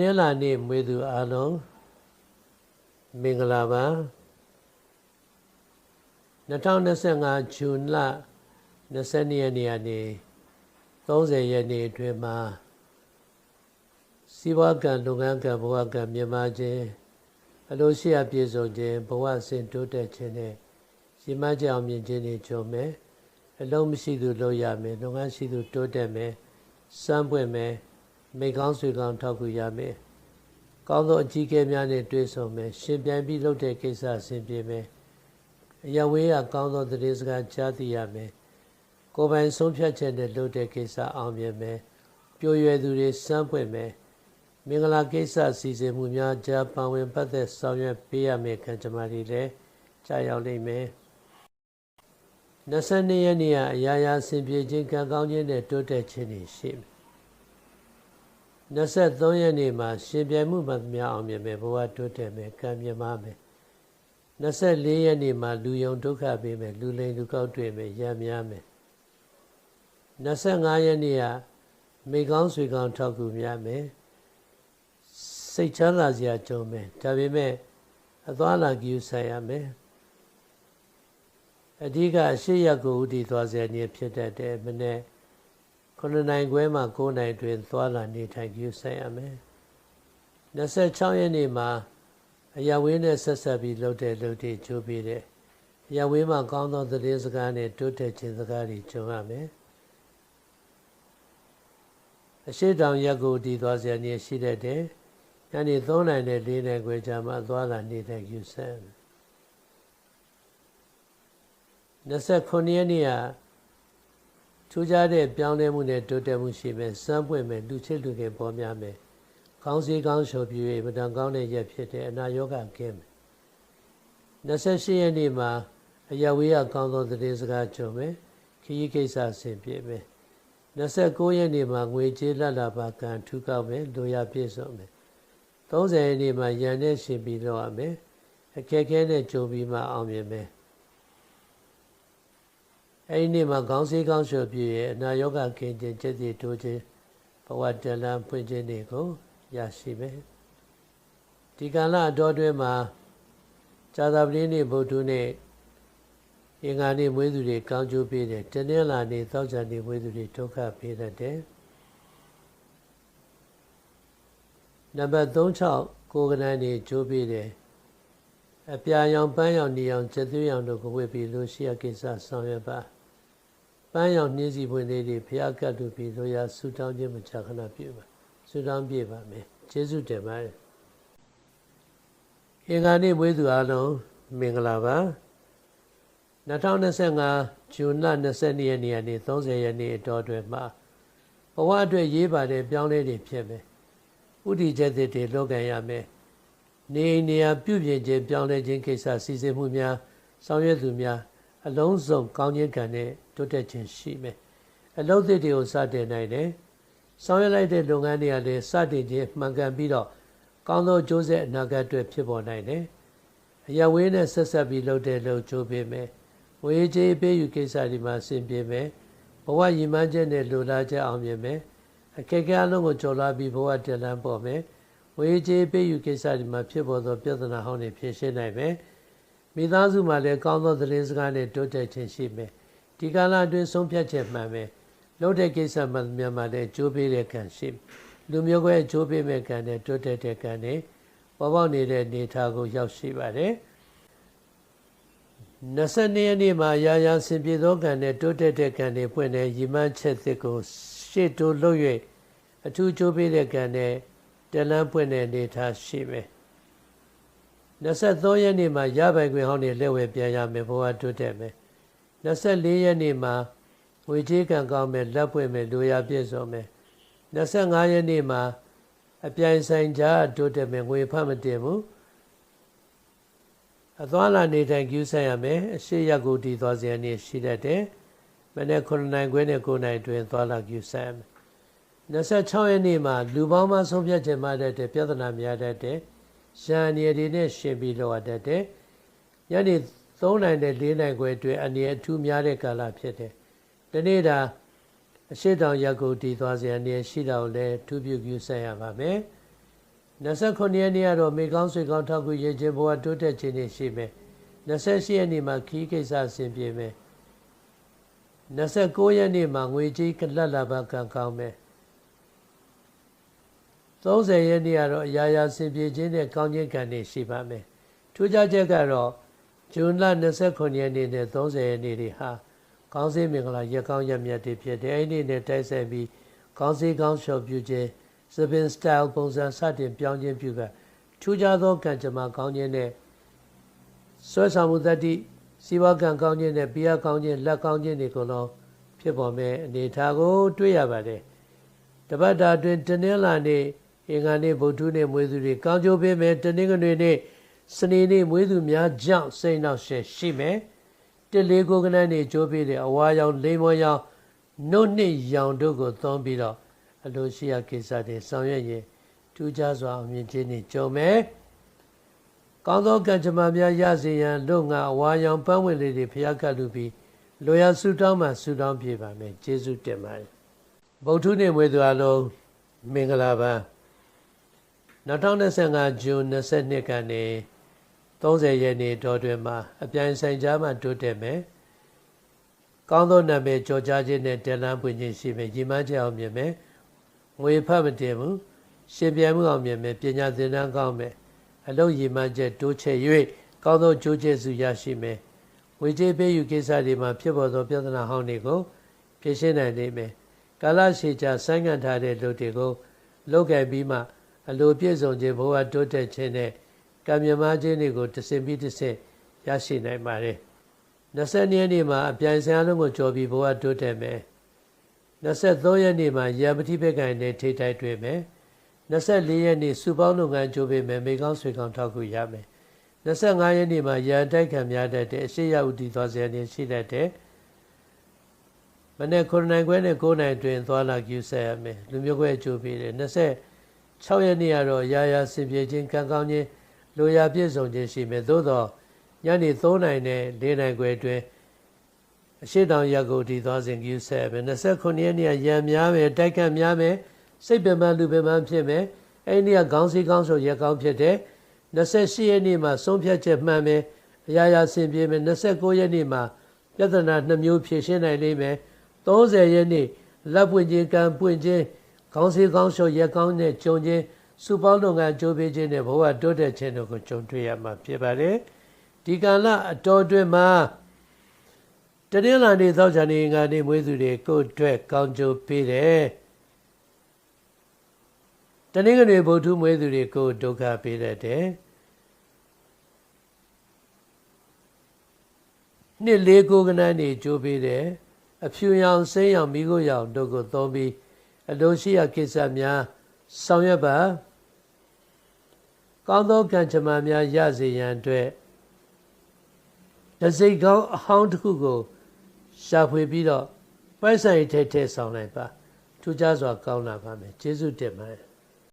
နင်္လာနေ့မွေးသူအားလုံးမင်္ဂလာပါ2025ဇွန်လ22ရက်နေ့ကနေ30ရက်နေ့အတွင်းမှာစီးပွားကံလုပ်ငန်းကံဘဝကံမြန်မာခြင်းအလိုရှိအပြည့်စုံခြင်းဘဝစဉ်တိုးတက်ခြင်းနဲ့ရည်မှန်းချက်အောင်မြင်ခြင်းတွေကြုံမယ်အလုံးမရှိသူလုပ်ရမယ်လုပ်ငန်းရှိသူတိုးတက်မယ်စမ်းပွင့်မယ် မိကောင်းဆွေကောင်းထောက်ကူရမယ်။ကောင်းသောအကြီးအကဲများနဲ့တွေ့ဆုံမယ်။ရှင်ပြန်ပြီးလုပ်တဲ့ကိစ္စအဆင်ပြေမယ်။အရဝေးကကောင်းသောသတင်းစကားကြားသိရမယ်။ကိုယ်ပိုင်ဆုံးဖြတ်ချက်နဲ့လုပ်တဲ့ကိစ္စအောင်မြင်မယ်။ပြိုရွယ်သူတွေစမ်းပွင့်မယ်။မင်္ဂလာကိစ္စစီစဉ်မှုများကြားပါဝင်ပတ်သက်ဆောင်ရွက်ပေးရမယ်ခံကြမတွေလည်းကြားရောက်လိမ့်မယ်။22ရက်နေ့ကအရာရာဆင်ပြေခြင်းကံကောင်းခြင်းနဲ့တိုးတက်ခြင်းတွေရှိမယ် 23ရက်နေ့မှာရှင်ပြိုင်မှုမှများအောင်မြင်မယ်ဘဝတိုးတက်မယ်ကံမြမမယ်24ရက်နေ့မှာလူယုံဒုက္ခပေးမယ်လူလိမ်လူကောက်တွေ့မယ်ရံများမယ်25ရက်နေ့ကမိကောင်းဆွေကောင်းထောက်ကူများမယ်စိတ်ချမ်းသာစရာကြုံမယ်ဒါပေမဲ့အသွားလာကြည့်ဆိုင်ရမယ်အဓိကအရှိရကိုဥတည်သွားစေနေဖြစ်တတ်တယ်မနေ့ 9နိုင်ခွဲမှ9နိုင်တွင် သွားလာနေထိုင်ကြဆိုင်ရမယ်26ရက်နေ့မှာအရာဝင်းနဲ့ဆက်ဆက်ပြီးလှုပ်တဲ့လှုပ်တဲ့ကြိုးပြီးတဲ့အရာဝင်းမှာကောင်းသောသတင်းစကားနဲ့တိုးတက်ခြင်းစကားတွေကြုံရမယ်အရှိတောင်ရက်ကိုတည်သွားစရာနေရှိတတ်တယ်ညနေ3နိုင်နဲ့4နိုင်ခွဲကြာမှသွားလာနေတဲ့ယူဆန်29ရက်နေ့က ထူးခြားတဲ့ပြောင်းလဲမှုနဲ့တိုးတက်မှုရှိမယ်စမ်းပွင့်မယ်လူချစ်လူခင်ပေါ်များမယ်ကောင်းစီကောင်းရှုပ်ပြည့်မတန်ကောင်းတဲ့ရက်ဖြစ်တဲ့အနာရောဂါကင်းမယ်28ရက်နေ့မှာအယဝေးရကောင်းသောသတင်းစကားကြုံမယ်ခရီးကိစ္စဆင်ပြေမယ်29ရက်နေ့မှာငွေကြေးလက်လာပါကံထူးကောက်မယ်လိုရာပြည့်စုံမယ်30ရက်နေ့မှာရန်နဲ့ရှင်ပြီးတော့ရမယ်အခက်ခဲနဲ့ကြုံပြီးမှအောင်မြင်မယ် အဲဒီနေ့မှာခေါင်းစည်းကောင်းလျှော်ပြည့်ရဲ့အနာရောဂါကင်းခြင်းကျက်စီတိုးခြင်းဘဝတလန်းဖွင့်ခြင်းတွေကိုရရှိမယ်ဒီကံလအတော်တွင်မှာဇာတာပတိနေ့ဗုဒ္ဓနေ့အင်္ဂါနေ့မွေးသူတွေကောင်းကျိုးပေးတယ်တနင်္လာနေ့သောကြာနေ့မွေးသူတွေဒုက္ခပေးတတ်တယ်နံပါတ်36ကိုကနန်းနေကျိုးပေးတယ်အပြာရောင်ပန်းရောင်နေရောင်ချက်သွေးရောင်တို့ကိုဝေပြီးလို့ရှိရကိစ္စဆောင်ရွက်ပါ ပန်းရောင်နှင်းစီပွင့်လေးတွေဖျားကတ်လို့ပြီးလိုရာဆူတောင်းခြင်းမချခဏပြုပါဆူတောင်းပြပါမယ်ကျေးဇူးတင်ပါတယ်အင်္ဂါနေ့မွေးသူအားလုံးမင်္ဂလာပါ2025ဇွန်လ22ရက်နေ့ကနေ30ရက်နေ့အတော်အတွင်းမှာဘဝအတွက်ရေးပါတဲ့ပြောင်းလဲတွေဖြစ်မယ်ဥတီချက်တွေလောက်ကန်ရမယ်နေနေရာပြုပြင်ခြင်းပြောင်းလဲခြင်းကိစ္စစီစဉ်မှုများဆောင်ရွက်သူများအလုံးစုံကောင်းခြင်းကံနဲ့ တိုးတက်ခြင်းရှိမယ်အလုပ်သစ်တွေကိုစတင်နိုင်တယ်ဆောင်ရွက်လိုက်တဲ့လုပ်ငန်းတွေကလည်းစတင်ခြင်းမှန်ကန်ပြီးတော့ကောင်းသောကြိုးဆက်အနာဂတ်အတွက်ဖြစ်ပေါ်နိုင်တယ်အရဝေးနဲ့ဆက်ဆက်ပြီးလုပ်တဲ့လုပ်ကြိုးပေးမယ်ဝေးကြီးပေးယူကိစ္စဒီမှာဆင်ပြေမယ်ဘဝရည်မှန်းချက်နဲ့လူလားချက်အောင်မြင်မယ်အခက်အခဲအလုံးကိုကျော်လွှားပြီးဘဝတည်လန်းပေါ်မယ်ဝေးကြီးပေးယူကိစ္စဒီမှာဖြစ်ပေါ်သောပြဿနာဟောင်းတွေဖြေရှင်းနိုင်မယ်မိသားစုမှာလည်းကောင်းသောသတင်းစကားနဲ့တိုးတက်ခြင်းရှိမယ် ဒီကာလအတွင်းဆုံးဖြတ်ချက်မှန်မယ်လုပ်တဲ့ကိစ္စမှမြန်မာလည်းကြိုးပေးတဲ့ကံရှိလူမျိုးကွဲကြိုးပေးမဲ့ကံနဲ့တိုးတက်တဲ့ကံနဲ့ပေါ်ပေါက်နေတဲ့နေထားကိုရောက်ရှိပါတယ်22ရက်နေ့မှာရာရာဆင်ပြေသောကံနဲ့တိုးတက်တဲ့ကံတွေပွင့်တဲ့ရီမန်းချက်သစ်ကိုရှေ့တိုးလို့၍အထူးကြိုးပေးတဲ့ကံနဲ့တလန်းပွင့်တဲ့နေထားရှိမယ်23ရက်နေ့မှာရပိုင်ခွင်ဟောင်းနေလက်ဝဲပြန်ရမယ်ဘဝတိုးတက်မယ် 24ရက်နေ့မှာဝေကြီးကံကောင်းမယ်လက်ပွင့်မယ်လူရပြည့်စုံမယ်25ရက်နေ့မှာအပြိုင်ဆိုင်ကြားတိုးတက်မယ်ငွေဖတ်မတင်ဘူးအသွားလာနေထိုင်ကျူးဆိုင်ရမယ်အရှိရက်ကိုတည်သွားစေရနေရှိတတ်တယ်မနေ့9နိုင်ခွဲနဲ့9နိုင်တွင်သွားလာကျူးဆိုင်ရမယ်26ရက်နေ့မှာလူပေါင်းမဆုံးဖြတ်ခြင်းမှတတ်တဲ့ပြဿနာများတတ်တဲ့ရန်ရည်တွေနဲ့ရှင်ပြီးလောက်ရတတ်တဲ့ညနေ 3နိုင်နဲ့4နိုင်ခွဲအတွင်းအနေအထူးများတဲ့ကာလဖြစ်တယ်။ဒီနေ့ဒါအရှိတောင်ရက်ကိုတည်သွားစေအနေရှိတာကိုလည်းထူးပြုပြုဆက်ရပါမယ်။29ရက်နေ့ကတော့မေကောင်းဆွေကောင်းထောက်ကူရခြင်းဘဝတိုးတက်ခြင်းတွေရှိမယ်28ရက်နေ့မှာခီးကိစ္စအဆင်ပြေမယ်29ရက်နေ့မှာငွေကြေးကလတ်လာပါကံကောင်းမယ်30ရက်နေ့ကတော့အရာရာဆင်ပြေခြင်းနဲ့ကောင်းခြင်းကံတွေရှိပါမယ်ထူးခြားချက်ကတော့ ဇွန်လ29ရက်နေ့နဲ့30ရက်နေ့တွေဟာကောင်းစေးမင်္ဂလာရက်ကောင်းရက်မြတ်တွေဖြစ်တယ်အဲ့ဒီနဲ့တိုက်ဆိုင်ပြီးကောင်းစေးကောင်းလျှော်ပြုခြင်း Seven style ပုံစံစတင်ပြောင်းခြင်းပြုကထူးခြားသောကံကြမ္မာကောင်းခြင်းနဲ့ဆွဲဆောင်မှုတတ္တိစီဝကံကောင်းခြင်းနဲ့ပိယကောင်းခြင်းလက်ကောင်းခြင်းတွေကိုလုံးဖြစ်ပေါ်မဲ့အနေအထားကို တွေ့ရပါတယ်တပတ်တာအတွင်းတနင်္လာနေ့အင်္ဂါနေ့ဗုဒ္ဓနေ့မွေးသူတွေကောင်းကျိုးပေးမယ်တနင်္ဂနွေနေ့ စနေနေ့မွေးသူများကြောင့်စိတ်နှောက်ရှက်ရှိမယ်တစ်လေးကိုကနန်းနေကြိုးပေးတဲ့အဝါရောင်လိမ္မောရောင်နှုတ်နှစ်ရောင်တို့ကိုသုံးပြီးတော့အလိုရှိရာကိစ္စတွေဆောင်ရွက်ရင်ထူးခြားစွာအမြင်ချင်းတွေကြုံမယ်။ကောင်းသောကံကြမ္မာများရစေရန်လို့ငါအဝါရောင်ပန်းဝင်လေးတွေဖျားကပ်လူပြီးလိုရာဆုတောင်းမှဆုတောင်းပြပါမယ်။ကျေးဇူးတင်ပါတယ်။ဗုဒ္ဓနေ့မွေးသူအလုံးမင်္ဂလာပါ။2025ဇွန်22ကနေ 30ရက်နေ့တော်တွင်မှာအပြိုင်ဆိုင်ကြားမှာတိုးတက်မယ်။ကောင်းသောနာမည်ကြော်ကြားခြင်းနဲ့တယ်လန်းပွင့်ခြင်းရှိမယ်။ညီမချက်အောင်မြင်မယ်။ငွေဖတ်မတင်ဘူးရှင်ပြန်မှုအောင်မြင်မယ်ပညာသင်တန်းကောင်းမယ်အလုံးရည်မှန်းချက်တိုးချဲ့၍ကောင်းသောကြိုးကျေစုရရှိမယ်ငွေကြေးပေးယူကိစ္စတွေမှာဖြစ်ပေါ်သောပြဿနာဟောင်းတွေကိုဖြေရှင်းနိုင်လိမ့်မယ်ကာလရှည်ကြာဆိုင်းငံ့ထားတဲ့လူတွေကိုလောက်ကင်ပြီးမှအလိုပြည့်စုံခြင်းဘဝတိုးတက်ခြင်းနဲ့ ကံမြမခြင်းတွေကိုတစင်ပြီးတစင်ရရှိနိုင်ပါတယ်20ရက်နေ့မှာအပြိုင်ဆိုင်အလုံးကိုကြော်ပြီးဘဝတိုးတက်မယ်23ရက်နေ့မှာရံပတိဘက်ကံနဲ့ထိထိုက်တွေ့မယ်24ရက်နေ့စုပေါင်းလုပ်ငန်းကြိုးပေးမယ်မိကောင်းဆွေကောင်းထောက်ကူရမယ်25ရက်နေ့မှာရံတိုက်ခံများတတ်တဲ့အရှိရဥတီသွားစေနေရှိတတ်တဲ့မနေ့9နိုင်ခွဲနဲ့9နိုင်တွင်သွားလာကျူဆက်ရမယ်လူမျိုးခွဲကြိုးပေးတယ်26ရက်နေ့ကတော့ရာရာစင်ပြေခြင်းကံကောင်းခြင်း လိုရာပြည့်စုံခြင်းရှိမယ်သို့တော့ညနေ3နိုင်နဲ့4နိုင်ခွဲတွင်အရှိတောင်ရက်ကိုဒီသွားစဉ်ကျူးဆက်ပဲ29ရက်နေ့ရံများမယ်တိုက်ခတ်များမယ်စိတ်ပင်ပန်းလူပင်ပန်းဖြစ်မယ်အဲ့ဒီကခေါင်းစည်းခေါင်းဆိုရက်ကောင်းဖြစ်တယ်28ရက်နေ့မှာဆုံးဖြတ်ချက်မှန်မယ်အရာရာဆင်ပြေမယ်29ရက်နေ့မှာပြဿနာနှမျိုးဖြေရှင်းနိုင်လိမ့်မယ်30ရက်နေ့လက်ပွင့်ခြင်းကံပွင့်ခြင်းခေါင်းစည်းခေါင်းဆိုရက်ကောင်းနဲ့ကြုံခြင်း စုပေါင်းလုပ်ငန်းကြိုးပေးခြင်းနဲ့ဘဝတိုးတက်ခြင်းတို့ကိုကြုံတွေ့ရမှာဖြစ်ပါတယ်ဒီကာလအတော်တွင်မှာတနင်္လာနေ့သောကြာနေ့ငါနေ့မွေးသူတွေကိုအတွက်ကောင်းကျိုးပေးတယ်တနင်္ဂနွေဗုဒ္ဓမွေးသူတွေကိုဒုက္ခပေးတတ်တယ်နှစ်လေးကိုကနန်းနေကြိုးပေးတယ်အဖြူရောင်စိမ်းရောင်မိခိုးရောင်တို့ကိုသုံးပြီးအလိုရှိရာကိစ္စများဆောင်ရွက်ပါ ကောင်းသောကံကြမ္မာများရစေရန်အတွက်လက်စိတ်ကောင်းအဟောင်းတစ်ခုကိုရှာဖွေပြီးတော့ပိုက်ဆိုင်ထဲထဲဆောင်လိုက်ပါထူးခြားစွာကောင်းလာပါမယ်ကျေးဇူးတင်ပါတယ်